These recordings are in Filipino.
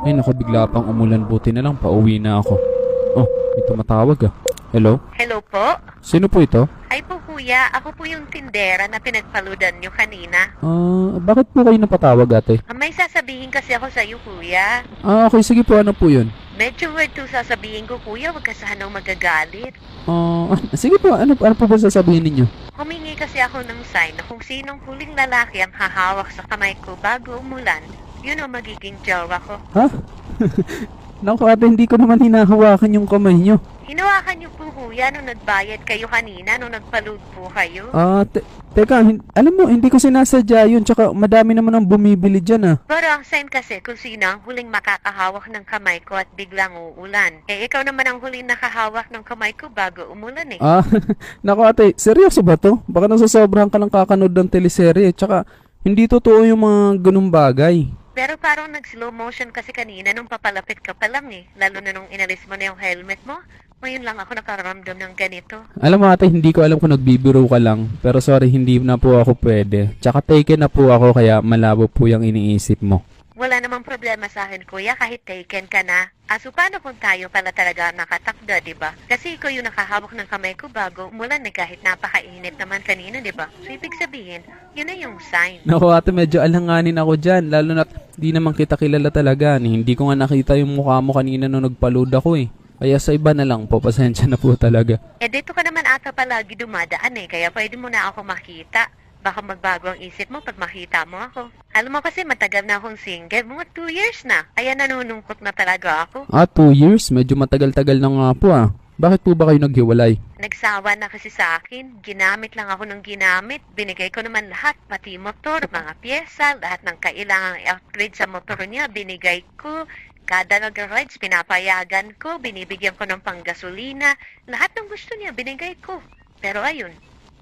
Ay naku, bigla pang umulan. Buti na lang, pauwi na ako. Oh, may tumatawag ah. Hello? Hello po? Sino po ito? Ay po kuya, ako po yung tindera na pinagpaludan nyo kanina. Ah, bakit po kayo napatawag ate? Ah, May sasabihin kasi ako sa iyo kuya. Ah, okay, sige po, ano po yun? Medyo weird to sasabihin ko kuya, wag ka sana magagalit. Ah, sige po, ano, ano po ba sasabihin ninyo? Humingi kasi ako ng sign na kung sinong huling lalaki ang hahawak sa kamay ko bago umulan, yun ang magiging jowa ko. Ha? Naku ate, hindi ko naman hinahawakan yung kamay nyo. Hinawakan niyo po kuya nung nagbayad kayo kanina, nung nagpaload po kayo. Ah, te- teka, hin- alam mo, hindi ko sinasadya yun, tsaka madami naman ang bumibili dyan ah. Pero ang sign kasi kung sino ang huling makakahawak ng kamay ko at biglang uulan. Eh ikaw naman ang huling nakahawak ng kamay ko bago umulan eh. Ah, naku ate, seryoso ba to? Baka nasasobrahan ka ng kakanood ng teleserye, tsaka hindi totoo yung mga ganung bagay. Pero parang nag-slow motion kasi kanina nung papalapit ka pa lang eh. Lalo na nung inalis mo na yung helmet mo. Ngayon lang ako nakaramdam ng ganito. Alam mo ate, hindi ko alam kung nagbibiro ka lang, pero sorry, hindi na po ako pwede. Tsaka taken na po ako, kaya malabo po yung iniisip mo. Wala namang problema sa akin, kuya, kahit taken ka na. Aso, paano kung tayo pala talaga nakatakda, di ba? Kasi ikaw yung nakahawak ng kamay ko bago umulan eh, kahit napakainit naman kanina, di ba? So, ibig sabihin, yun na yung sign. Naku ate, medyo alanganin ako dyan, lalo na di naman kita kilala talaga. Ni. Hindi ko nga nakita yung mukha mo kanina nung nagpa-load ako eh. Kaya sa iba na lang po, pasensya na po talaga. Eh, dito ka naman ata palagi dumadaan eh, kaya pwede mo na ako makita. Baka magbago ang isip mo pag makita mo ako. Alam mo kasi matagal na akong single, mga two years na. Kaya nanunungkot na talaga ako. Ah, two years? Medyo matagal-tagal na nga po ah. Bakit po ba kayo naghiwalay? Nagsawa na kasi sa akin, ginamit lang ako ng ginamit. Binigay ko naman lahat, pati motor, mga pyesa, lahat ng kailangang i-upgrade sa motor niya, binigay ko. Kada nag-rides, pinapayagan ko, binibigyan ko ng panggasolina. Lahat ng gusto niya, binigay ko. Pero ayun,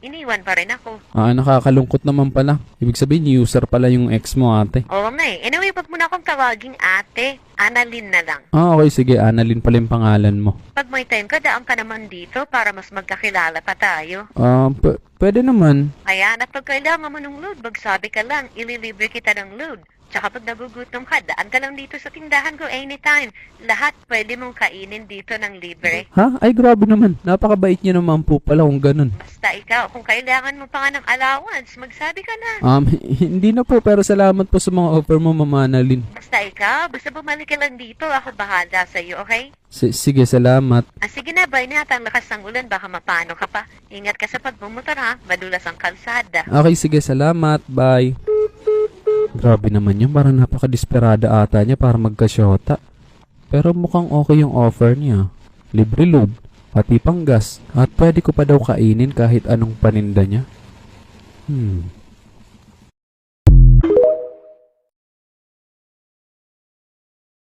iniwan pa rin ako. Ah, nakakalungkot naman pala. Ibig sabihin, user pala yung ex mo ate. Oo nga eh. Anyway, wag mo na akong tawaging ate. Annalyn na lang. Ah, okay, sige. Annalyn pala yung pangalan mo. Pag may time ka, daan ka naman dito para mas magkakilala pa tayo. Ah, p- pwede naman. Ayan, at pag kailangan mo ng load, magsabi ka lang, ililibre kita ng load. Tsaka pag nagugutom ka, daan ka lang dito sa tindahan ko anytime. Lahat pwede mong kainin dito ng libre. Ha? Ay, grabe naman. Napakabait niyo naman po pala kung ganun. Basta ikaw, kung kailangan mo pa nga ng allowance, magsabi ka na. Um, hindi na po, pero salamat po sa mga offer mo, Mama Annalyn. Basta ikaw, basta bumalik ka lang dito, ako bahala sa iyo, okay? S- sige, salamat. Ah, sige na, bye na. Ang lakas ng ulan, baka mapano ka pa. Ingat ka sa pagbumotor ha, madulas ang kalsada. Okay, sige, salamat. Bye. Grabe naman yun, parang napaka-desperada ata niya para magkasyota. Pero mukhang okay yung offer niya. Libre load, pati pang gas, at pwede ko pa daw kainin kahit anong paninda niya. Hmm,